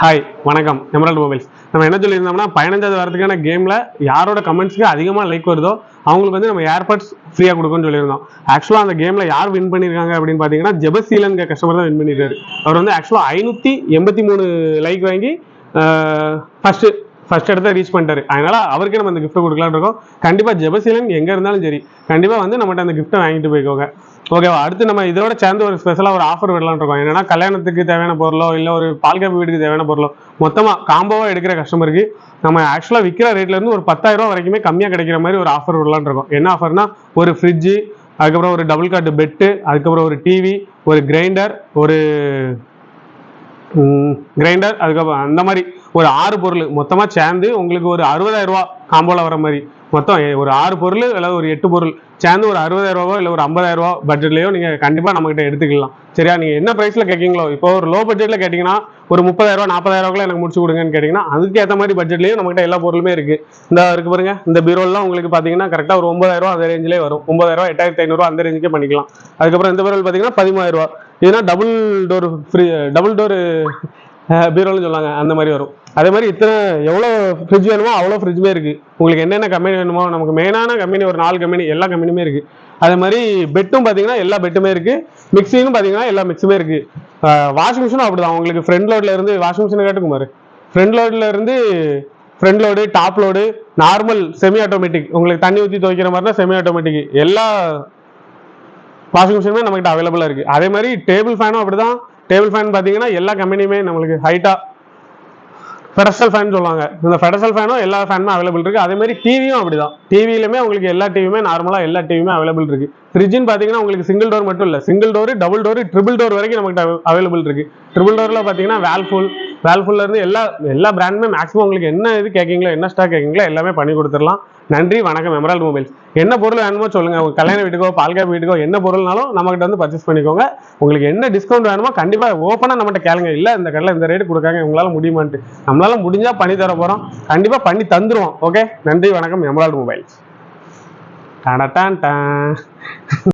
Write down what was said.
Hi வணக்கம். Emerald mobiles நம்ம என்ன சொல்லியிருந்தோம்னா பதினஞ்சாவது வாரத்துக்கான கேமில் யாரோட கமெண்ட்ஸ்க்கு அதிகமாக லைக் வருதோ அவங்களுக்கு வந்து நம்ம ஏர்பட்ஸ் ஃப்ரீயாக கொடுக்கும்னு சொல்லியிருந்தோம். ஆக்சுவலாக அந்த கேமில் யார் வின் பண்ணியிருக்காங்க அப்படின்னு பார்த்தீங்கன்னா ஜெபசீலன் கஸ்டமர் தான் வின் பண்ணியிருக்காரு. அவர் வந்து ஆக்சுவலாக ஐநூற்றி எண்பத்தி மூணு லைக் வாங்கி ஃபஸ்ட்டு ஃபர்ஸ்ட் இடத்த ரீச் பண்ணிட்டாரு. அதனால அவருக்கே நம்ம அந்த கிஃப்ட்டை கொடுக்கலான்னு இருக்கோம். கண்டிப்பாக ஜெபசீலன் எங்கே இருந்தாலும் சரி கண்டிப்பாக வந்து நம்மகிட்ட அந்த கிஃப்ட்டை வாங்கிட்டு போய்க்கோங்க. ஓகேவா அடுத்து நம்ம இதோட சேர்ந்து ஒரு ஸ்பெஷலாக ஒரு ஆஃபர் விடலாம்னு இருக்கோம். என்னன்னா கல்யாணத்துக்கு தேவையான பொருளோ இல்லை ஒரு பால்காப்பு வீட்டுக்கு தேவையான பொருளோ மொத்தமாக காம்போவாக எடுக்கிற கஸ்டமருக்கு நம்ம ஆக்சுவலாக விற்கிற ரேட்லேருந்து ஒரு பத்தாயிரம் ரூபா வரைக்குமே கம்மியாக கிடைக்கிற மாதிரி ஒரு ஆஃபர் விடலாம்னு இருக்கோம். என்ன ஆஃபர்னா ஒரு ஃப்ரிட்ஜு அதுக்கப்புறம் ஒரு டபுள் காட்டு பெட்டு அதுக்கப்புறம் ஒரு டிவி ஒரு கிரைண்டர் ஒரு கிரைண்டர் அதுக்கப்புறம் அந்த மாதிரி ஒரு ஆறு பொருள். மொத்தமாக சேர்ந்து உங்களுக்கு ஒரு அறுபதாயிரம் ரூபா காம்போவில் வர மாதிரி மொத்தம் ஒரு ஆறு பொருள் அல்லது ஒரு எட்டு பொருள். சேர்ந்து ஒரு அறுபதாயிரம் ரூபாவோ இல்லை ஒரு ஐம்பதாயிரம் ரூபா நீங்கள் கண்டிப்பாக நம்மகிட்ட எடுத்துக்கலாம். சரியா? நீங்கள் என்ன ப்ரைஸில் கேட்கீங்களோ இப்போ ஒரு லோ பட்ஜெட்டில் கேட்டிங்கன்னா ஒரு முப்பதாயிரம் ரூபா நாற்பதாயிரம் ரூபாய்க்குள்ள எனக்கு முடிச்சு கொடுங்கன்னு கேட்டிங்கன்னா அதுக்கு ஏற்ற மாதிரி பட்ஜெட்லேயும் நம்மகிட்ட எல்லா பொருளுமே இருக்குது இந்த இருக்கு பாருங்க இந்த பீரோலாம் உங்களுக்கு பார்த்தீங்கன்னா கரெக்டாக ஒரு ஒன்பதாயிரம் அந்த ரேஞ்சிலே வரும். ஒன்பதாயிரம் எட்டாயிரத்தி ஐநூறுரூவா அந்த ரேஞ்சுக்கே பண்ணிக்கலாம். அதுக்கப்புறம் இந்த பீரோல் பார்த்தீங்கன்னா பதிமூவாயிரம் ரூபா இதுனா double door free double door பீரோல்னு சொல்லுவாங்க அந்த மாதிரி வரும். அதே மாதிரி இத்தனை எவ்வளோ ஃப்ரிட்ஜ் வேணுமோ அவ்வளோ ஃப்ரிட்ஜுமே இருக்குது உங்களுக்கு என்னென்ன கம்பெனி வேணுமோ நமக்கு மெயினான கம்பெனி ஒரு நாலு கம்பெனி எல்லா கம்பெனியுமே இருக்குது அதே மாதிரி பெட்டும் பார்த்தீங்கன்னா எல்லா பெட்டுமே இருக்குது மிக்சியும் பார்த்தீங்கன்னா எல்லா மிக்ஸுமே இருக்குது வாஷிங் மிஷினும் அப்படிதான். உங்களுக்கு ஃப்ரண்ட் லோடில் இருந்து வாஷிங் மிஷினை கேட்டுக்குமாரு ஃப்ரண்ட் லோடில் இருந்து front load top load normal semi automatic உங்களுக்கு தண்ணி ஊற்றி துவைக்கிற மாதிரினா செமி ஆட்டோமேட்டிக் எல்லா வாஷிங் மிஷினுமே நம்மகிட்ட அவைலபிளாக இருக்குது அதே மாதிரி டேபிள் ஃபேனும் அப்படிதான். டேபிள் ஃபேன் பார்த்தீங்கன்னா எல்லா கம்பெனியுமே நம்மளுக்கு ஹைட்டாக ஃபெடரல் ஃபேன் சொல்லுவாங்க. இந்த ஃபெடரல் ஃபேனும் எல்லா ஃபேனுமே அவைலபிள் இருக்குது அதே மாதிரி டிவியும் அப்படிதான். டிவியிலுமே உங்களுக்கு எல்லா டிவியுமே நார்மலாக எல்லா டிவியுமே அவைலபிள் இருக்குது ஃப்ரிட்ஜுன்னு பார்த்தீங்கன்னா உங்களுக்கு சிங்கிள் டோர் மட்டும் இல்லை. Single door double door triple door வரைக்கும் நமக்கு அவைலபிள் இருக்குது ட்ரிபிள் டோரில் பார்த்தீங்கன்னா வேல்ஃபுல் வேல்ஃபுல்ல இருந்து எல்லா எல்லா பிராண்டுமே மேக்ஸிமம் உங்களுக்கு என்ன இது கேட்கீங்களோ என்ன ஸ்டாக் கேட்கீங்களோ எல்லாமே பண்ணி கொடுத்துடலாம். நன்றி வணக்கம் மெமரால் மொபைல்ஸ் என்ன பொருள் வேணுமோ சொல்லுங்க. உங்க கல்யாண வீட்டுக்கோ பால்காப்பி வீட்டுக்கோ என்ன பொருள்னாலும் நம்மகிட்ட வந்து பர்ச்சேஸ் பண்ணிக்கோங்க. உங்களுக்கு என்ன டிஸ்கவுண்ட் வேணுமோ கண்டிப்பா ஓப்பனா நம்மகிட்ட கேளுங்க. இல்ல இந்த கடையில் இந்த ரேட் கொடுக்காங்க உங்களால முடியுமான்ட்டு. நம்மளால முடிஞ்சா பண்ணி தர போறோம். கண்டிப்பா பண்ணி தந்துருவோம். ஓகே நன்றி வணக்கம் மெமரால் மொபைல்ஸ் டான் டான்.